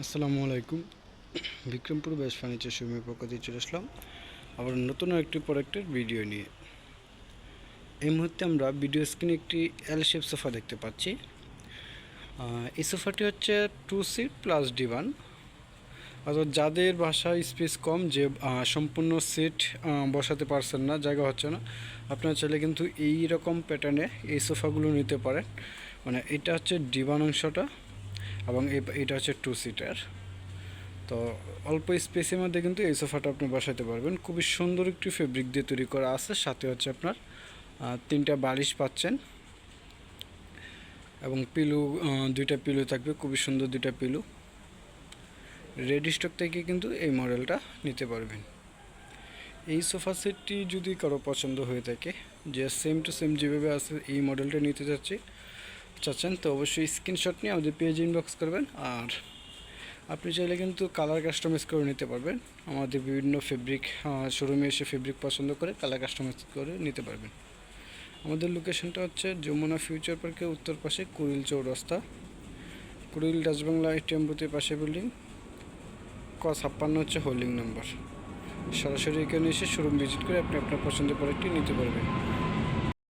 আসসালামু আলাইকুম। বিক্রমপুর বেশ ফার্নিচার শোরুমের পক্ষ থেকে চলে আসলাম আবার নতুন একটি প্রোডাক্টের ভিডিও নিয়ে। এই মুহূর্তে আমরা ভিডিও স্ক্রিনে একটি এল শেপ সোফা দেখতে পাচ্ছি। এই সোফাটি হচ্ছে টু সিট প্লাস ডিভান অর্থাৎ যাদের বাসায় স্পেস কম, যে সম্পূর্ণ সিট বসাতে পারছেন না, জায়গা হচ্ছে না, আপনার চাইলে কিন্তু এই রকম প্যাটার্নে এই সোফাগুলো নিতে পারেন। মানে এটা হচ্ছে ডিভান অংশটা। এবং এটা হচ্ছে টু সিটার তো অল্প স্পেসের মধ্যে কিন্তু এই সোফাটা আপনি বসাতে পারবেন। খুবই সুন্দর একটি ফেব্রিক দিয়ে তৈরি করা আছে। সাথে হচ্ছে আপনার তিনটা বালিশ পাচ্ছেন। এবং পিলু দুইটা পিলু থাকবে। খুবই সুন্দর দুইটা পিলু রেডি স্টক থেকে কিন্তু এই মডেলটা নিতে পারবেন। এই সোফা সেটটি যদি কারও পছন্দ হয়ে থাকে, যে সেম টু সেম যেভাবে আছে, এই মডেলটা নিতে চাচ্ছি চাচ্ছেন, তো অবশ্যই স্ক্রিনশট নিয়ে আমাদের পেজ ইনবক্স করবেন। আর আপনি চাইলে কিন্তু কালার কাস্টমাইজ করে নিতে পারবেন। আমাদের বিভিন্ন ফেব্রিক শোরুমে এসে ফেব্রিক পছন্দ করে কালার কাস্টমাইজ করে নিতে পারবেন। আমাদের লোকেশনটা হচ্ছে যমুনা ফিউচার পার্কের উত্তর পাশে কুড়িল চৌরাস্তা। কুড়িল ডাচবাংলা এটিএম বুথের পাশে বিল্ডিং ক ছাপ্পান্ন হচ্ছে হোল্ডিং নাম্বার সরাসরি এখানে এসে শোরুম ভিজিট করে আপনি আপনার পছন্দের প্রোডাক্টটি নিতে পারবেন।